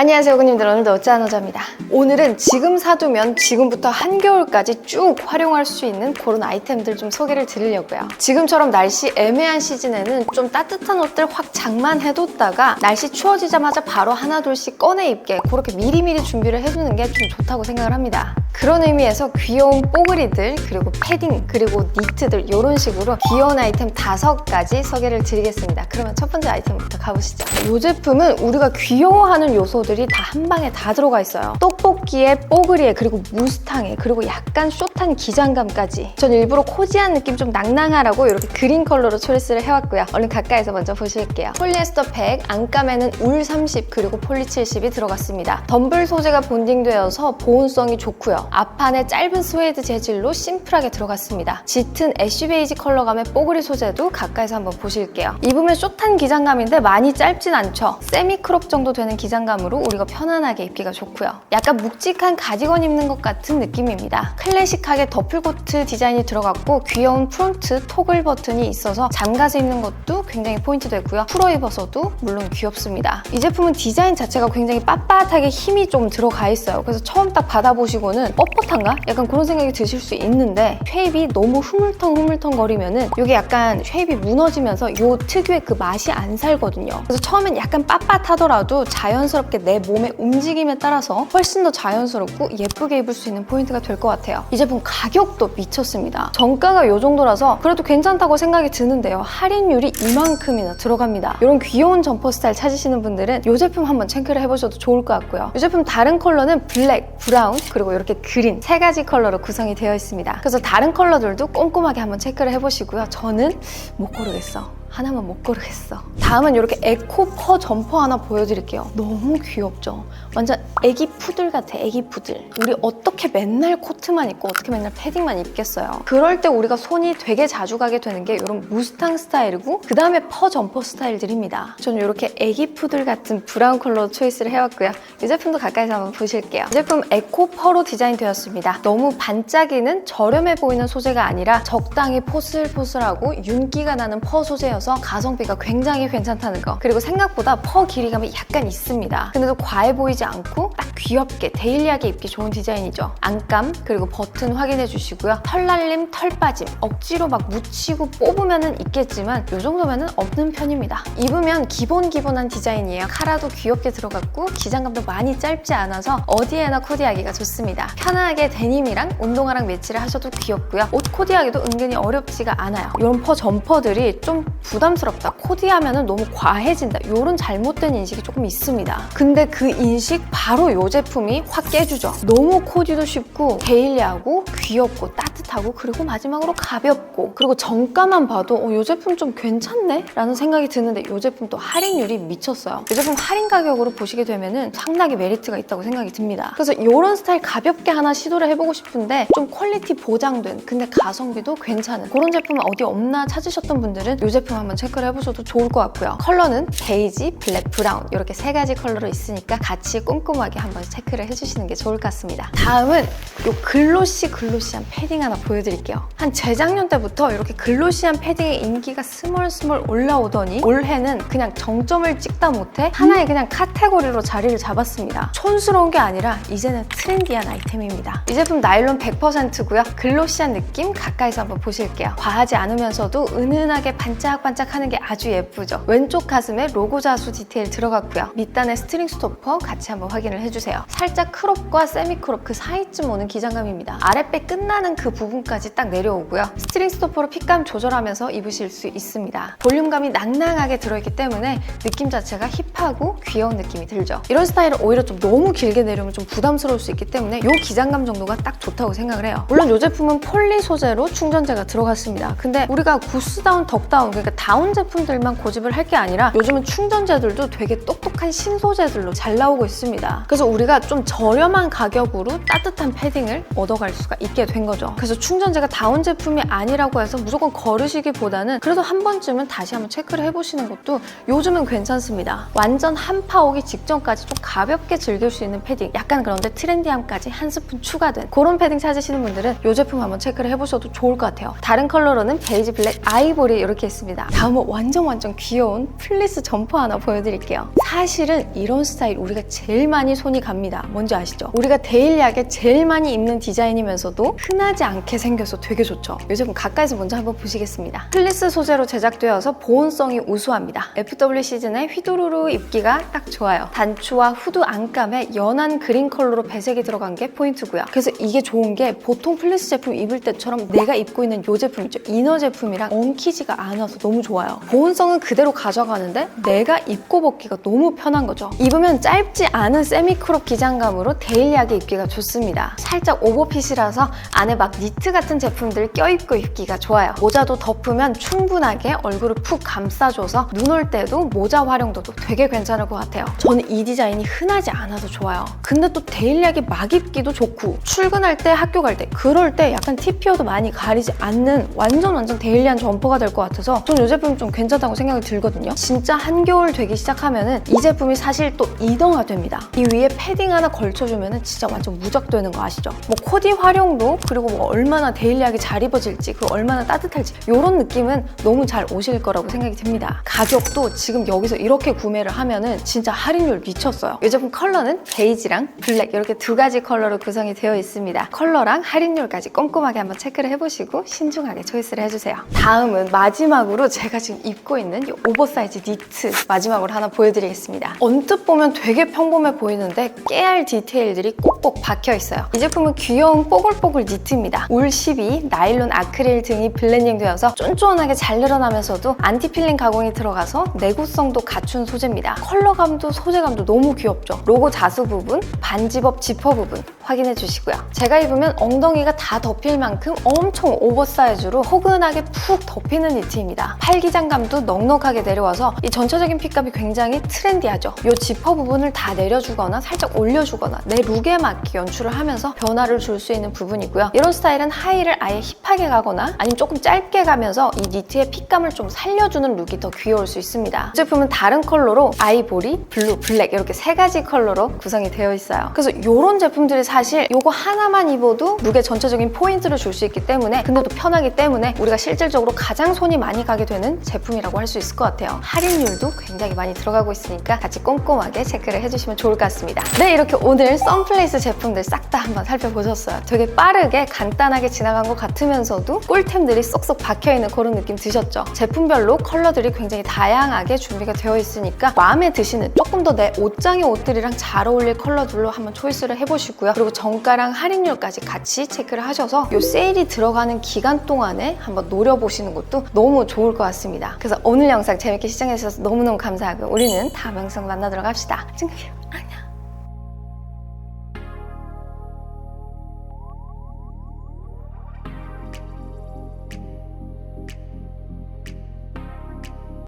안녕하세요 고객님들. 오늘도 어짜노자입니다. 오늘은 지금 사두면 지금부터 한겨울까지 쭉 활용할 수 있는 그런 아이템들 좀 소개를 드리려고요. 지금처럼 날씨 애매한 시즌에는 좀 따뜻한 옷들 확 장만해뒀다가 날씨 추워지자마자 바로 하나둘씩 꺼내 입게 그렇게 미리미리 준비를 해두는 게 좀 좋다고 생각을 합니다 그런 의미에서 귀여운 뽀글이들 그리고 패딩 그리고 니트들 이런 식으로 귀여운 아이템 다섯 가지 소개를 드리겠습니다. 그러면 첫 번째 아이템부터 가보시죠. 이 제품은 우리가 귀여워하는 요소들이 다 한 방에 다 들어가 있어요. 떡볶이에 뽀글이에 그리고 무스탕에 그리고 약간 숏한 기장감까지. 전 일부러 코지한 느낌 좀 낭낭하라고 이렇게 그린 컬러로 초이스를 해왔고요. 얼른 가까이서 먼저 보실게요. 폴리에스터 100 안감에는 울 30 그리고 폴리 70이 들어갔습니다. 덤블 소재가 본딩되어서 보온성이 좋고요 앞판에 짧은 스웨이드 재질로 심플하게 들어갔습니다. 짙은 애쉬 베이지 컬러감의 뽀글이 소재도 가까이서 한번 보실게요. 입으면 숏한 기장감인데 많이 짧진 않죠? 세미 크롭 정도 되는 기장감으로 우리가 편안하게 입기가 좋고요. 약간 묵직한 가디건 입는 것 같은 느낌입니다. 클래식하게 더플코트 디자인이 들어갔고 귀여운 프론트 토글 버튼이 있어서 잠가서 입는 것도 굉장히 포인트 되고요. 풀어 입어서도 물론 귀엽습니다. 이 제품은 디자인 자체가 굉장히 빳빳하게 힘이 좀 들어가 있어요. 그래서 처음 딱 받아보시고는 뻣뻣한가? 약간 그런 생각이 드실 수 있는데 쉐입이 너무 흐물텅 흐물텅 거리면은 이게 약간 쉐입이 무너지면서 요 특유의 그 맛이 안 살거든요. 그래서 처음엔 약간 빳빳하더라도 자연스럽게 내 몸의 움직임에 따라서 훨씬 더 자연스럽고 예쁘게 입을 수 있는 포인트가 될 것 같아요. 이 제품 가격도 미쳤습니다. 정가가 요 정도라서 그래도 괜찮다고 생각이 드는데요. 할인율이 이만큼이나 들어갑니다. 이런 귀여운 점퍼 스타일 찾으시는 분들은 이 제품 한번 체크를 해보셔도 좋을 것 같고요. 이 제품 다른 컬러는 블랙, 브라운 그리고 이렇게 그린 세 가지 컬러로 구성이 되어 있습니다. 그래서 다른 컬러들도 꼼꼼하게 한번 체크를 해보시고요. 저는 못 고르겠어 하나만 못 고르겠어. 다음은 이렇게 에코 퍼 점퍼 하나 보여드릴게요. 너무 귀엽죠? 완전 애기 푸들 같아, 애기 푸들. 우리 어떻게 맨날 코트만 입고 어떻게 맨날 패딩만 입겠어요? 그럴 때 우리가 손이 되게 자주 가게 되는 게 이런 무스탕 스타일이고 그 다음에 퍼 점퍼 스타일들입니다. 저는 이렇게 애기 푸들 같은 브라운 컬러 초이스를 해왔고요. 이 제품도 가까이서 한번 보실게요. 이 제품 에코 퍼로 디자인되었습니다. 너무 반짝이는 저렴해 보이는 소재가 아니라 적당히 포슬포슬하고 윤기가 나는 퍼 소재 여서 가성비가 굉장히 괜찮다는 거. 그리고 생각보다 퍼 길이감이 약간 있습니다. 근데도 과해 보이지 않고 딱 귀엽게 데일리하게 입기 좋은 디자인이죠. 안감 그리고 버튼 확인해 주시고요. 털 날림 털 빠짐 억지로 막 묻히고 뽑으면 은 있겠지만 이 정도면 은 없는 편입니다. 입으면 기본 기본한 디자인이에요. 카라도 귀엽게 들어갔고 기장감도 많이 짧지 않아서 어디에나 코디하기가 좋습니다. 편하게 데님이랑 운동화랑 매치를 하셔도 귀엽고요. 옷 코디하기도 은근히 어렵지가 않아요. 이런 퍼 점퍼들이 좀 부담스럽다 코디하면 너무 과해진다. 이런 잘못된 인식이 조금 있습니다. 근데 그 인식 바로 이 제품이 확 깨주죠. 너무 코디도 쉽고 데일리하고 귀엽고 따뜻하고 그리고 마지막으로 가볍고 그리고 정가만 봐도 어, 이 제품 좀 괜찮네? 라는 생각이 드는데 이 제품 또 할인율이 미쳤어요 이 제품 할인 가격으로 보시게 되면 상당히 메리트가 있다고 생각이 듭니다 그래서 이런 스타일 가볍게 하나 시도를 해보고 싶은데 좀 퀄리티 보장된 근데 가성비도 괜찮은 그런 제품은 어디 없나 찾으셨던 분들은 이 제품 한번 체크를 해보셔도 좋을 것 같고요. 컬러는 베이지, 블랙, 브라운 이렇게 세 가지 컬러로 있으니까 같이 꼼꼼하게 한번 체크를 해주시는 게 좋을 것 같습니다. 다음은 이 글로시 글로시한 패딩 하나 보여드릴게요. 한 재작년 때부터 이렇게 글로시한 패딩의 인기가 스멀스멀 올라오더니 올해는 그냥 정점을 찍다 못해 하나의 그냥 카테고리로 자리를 잡았습니다. 촌스러운 게 아니라 이제는 트렌디한 아이템입니다. 이 제품 나일론 100%고요. 글로시한 느낌 가까이서 한번 보실게요. 과하지 않으면서도 은은하게 반짝반짝하는 게 아주 예쁘죠. 왼쪽 가슴에 로고 자수 디테일 들어갔고요. 밑단에 스트링 스토퍼 같이 한번 확인을 해주세요. 살짝 크롭과 세미 크롭 그 사이쯤 오는 기장감입니다. 아랫배 끝나는 그 부분까지 딱 내려오고요. 스트링 스토퍼로 핏감 조절하면서 입으실 수 있습니다. 볼륨감이 낭낭하게 들어있기 때문에 느낌 자체가 힙하고 귀여운 느낌이 들죠. 이런 스타일은 오히려 좀 너무 길게 내려오면 좀 부담스러울 수 있기 때문에 이 기장감 정도가 딱 좋다고 생각을 해요. 물론 이 제품은 폴리 소재로 충전재가 들어갔습니다. 근데 우리가 구스다운, 덕다운 그러니까 다운 제품들만 고집을 할 게 아니라 요즘은 충전재들도 되게 똑똑한 신소재들로 잘 나오고 있습니다. 그래서 우리가 좀 저렴한 가격으로 따뜻한 패딩을 얻어갈 수가 있게 된 거죠. 그래서 충전재가 다운 제품이 아니라고 해서 무조건 거르시기보다는 그래도 한 번쯤은 다시 한번 체크를 해보시는 것도 요즘은 괜찮습니다. 완전 한파 오기 직전까지 좀 가볍게 즐길 수 있는 패딩 약간 그런데 트렌디함까지 한 스푼 추가된 그런 패딩 찾으시는 분들은 이 제품 한번 체크를 해보셔도 좋을 것 같아요. 다른 컬러로는 베이지, 블랙, 아이보리 이렇게 있습니다. 다음은 완전 완전 귀여운 플리스 점퍼 하나 보여드릴게요. 사실은 이런 스타일 우리가 제일 많이 손이 갑니다. 뭔지 아시죠? 우리가 데일리하게 제일 많이 입는 디자인이면서도 흔하지 않게 생겨서 되게 좋죠. 이 제품 가까이서 먼저 한번 보시겠습니다. 플리스 소재로 제작되어서 보온성이 우수합니다. FW 시즌에 휘두루루 입기가 딱 좋아요. 단추와 후드 안감에 연한 그린 컬러로 배색이 들어간 게 포인트고요. 그래서 이게 좋은 게 보통 플리스 제품 입을 때처럼 내가 입고 있는 이 제품 있죠? 이너 제품이랑 엉키지가 않아서 너무 좋아요. 보온성은 그대로 가져가는데 내가 입고 벗기가 너무 편한 거죠. 입으면 짧지 않은 세미크롭 기장감으로 데일리하게 입기가 좋습니다. 살짝 오버핏이라서 안에 막 니트 같은 제품들 껴입고 입기가 좋아요. 모자도 덮으면 충분하게 얼굴을 푹 감싸줘서 눈 올 때도 모자 활용도도 되게 괜찮을 것 같아요. 저는 이 디자인이 흔하지 않아서 좋아요. 근데 또 데일리하게 막 입기도 좋고 출근할 때 학교 갈 때 그럴 때 약간 TPO도 많이 가리지 않는 완전 완전 데일리한 점퍼가 될 것 같아서 저는 이 제품 좀 괜찮다고 생각이 들거든요. 진짜 한겨울 되기 시작하면은 이 제품이 사실 또 이동화 됩니다. 이 위에 패딩 하나 걸쳐주면은 진짜 완전 무적되는 거 아시죠? 뭐 코디 활용도 그리고 뭐 얼마나 데일리하게 잘 입어질지 그 얼마나 따뜻할지 이런 느낌은 너무 잘 오실 거라고 생각이 듭니다. 가격도 지금 여기서 이렇게 구매를 하면은 진짜 할인율 미쳤어요. 이 제품 컬러는 베이지랑 블랙 이렇게 두 가지 컬러로 구성이 되어 있습니다. 컬러랑 할인율까지 꼼꼼하게 한번 체크를 해보시고 신중하게 초이스를 해주세요. 다음은 마지막으로 제가 지금 입고 있는 이 오버사이즈 니트 마지막으로 하나 보여드리겠습니다. 언뜻 보면 되게 평범해 보이는데 깨알 디테일들이 꼭꼭 박혀 있어요. 이 제품은 귀여운 뽀글뽀글 니트입니다. 울 12, 나일론 아크릴 등이 블렌딩 되어서 쫀쫀하게 잘 늘어나면서도 안티필링 가공이 들어가서 내구성도 갖춘 소재입니다. 컬러감도 소재감도 너무 귀엽죠. 로고 자수 부분, 반집업 지퍼 부분 확인해 주시고요. 제가 입으면 엉덩이가 다 덮일 만큼 엄청 오버사이즈로 포근하게 푹 덮이는 니트입니다. 팔기장감도 넉넉하게 내려와서 이 전체적인 핏감이 굉장히 트렌 디하죠. 이 지퍼 부분을 다 내려주거나 살짝 올려주거나 내 룩에 맞게 연출을 하면서 변화를 줄 수 있는 부분이고요. 이런 스타일은 하의를 아예 힙하게 가거나 아니면 조금 짧게 가면서 이 니트의 핏감을 좀 살려주는 룩이 더 귀여울 수 있습니다. 이 제품은 다른 컬러로 아이보리, 블루, 블랙 이렇게 세 가지 컬러로 구성이 되어 있어요. 그래서 이런 제품들이 사실 이거 하나만 입어도 룩의 전체적인 포인트를 줄 수 있기 때문에 근데 또 편하기 때문에 우리가 실질적으로 가장 손이 많이 가게 되는 제품이라고 할 수 있을 것 같아요. 할인율도 굉장히 많이 들어가고 있으니까 같이 꼼꼼하게 체크를 해주시면 좋을 것 같습니다. 네, 이렇게 오늘 썬플레이스 제품들 싹 다 한번 살펴보셨어요. 되게 빠르게 간단하게 지나간 것 같으면서도 꿀템들이 쏙쏙 박혀있는 그런 느낌 드셨죠? 제품별로 컬러들이 굉장히 다양하게 준비가 되어 있으니까 마음에 드시는 조금 더 내 옷장의 옷들이랑 잘 어울릴 컬러들로 한번 초이스를 해보시고요. 그리고 정가랑 할인율까지 같이 체크를 하셔서 이 세일이 들어가는 기간 동안에 한번 노려보시는 것도 너무 좋을 것 같습니다. 그래서 오늘 영상 재밌게 시청해주셔서 너무너무 감사하고요. 우리는 다음 영상 만나도록 합시다. 안녕.